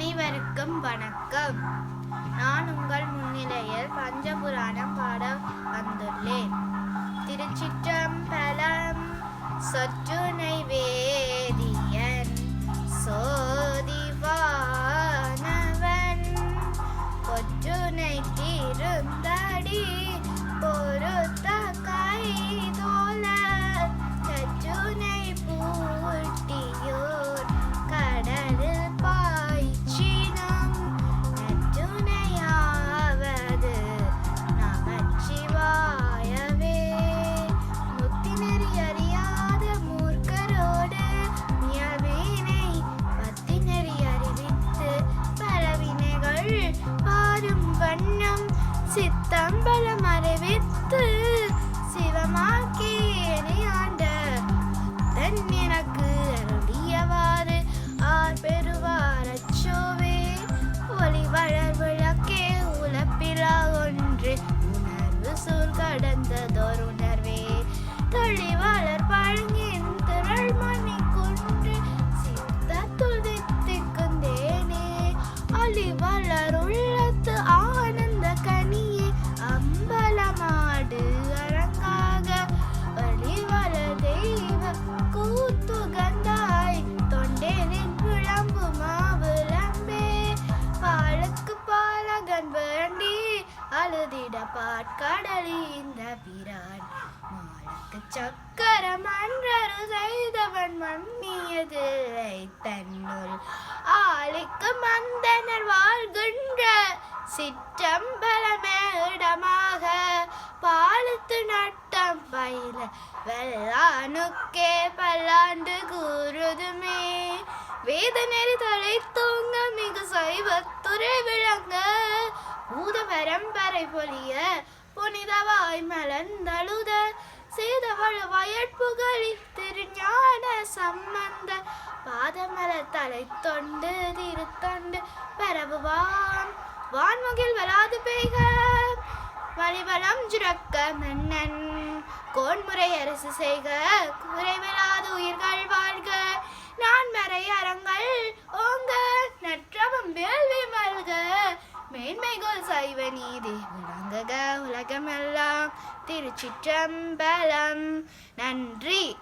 அனைவருக்கும் வணக்கம். நான் உங்கள் முன்னிலையில் பஞ்சபுராணம் பாட வந்துள்ளேன். திருச்சிற்றம்பலம் சொற்றுனை வேதியன் சோதிவானவன் பொற்றுனை திருந்தடி சித்தம்பலம் அறிவித்து அழுதிட பாட்கடலி இந்த பிரான் மாலுக்கு சக்கரம் அன்றரு செய்தவன் மன்னியதில்லை தன்னுள் ஆளுக்கு மந்தனர் வாழ்கின்ற சிற்றம்பலமே இடமாக. பாலத்து நட்டம் பயில வெள்ளானுக்கே பல்லாண்டு கூறுதுமே. வேத நெறி தலை தூங்க மிகு சைவத்துறை விளங்க பூத பரம்பரை பொலிய புனிதவாய் மலர்ந்தழுத செய்தவள் வயற்புகழி திருஞான சம்பந்த. பாதமல தலை தொண்டு திருத்தொண்டு பரவுவான் வான்முகில் வராது பெய்க வழிவளம் சுரக்க மன்னன். கோன்முறை அரசு செய்க குறைவலா மேன்மைகள் சைவ நீதி. விளங்குக உலகமெல்லாம். திருச்சிற்றம்பலம். நன்றி.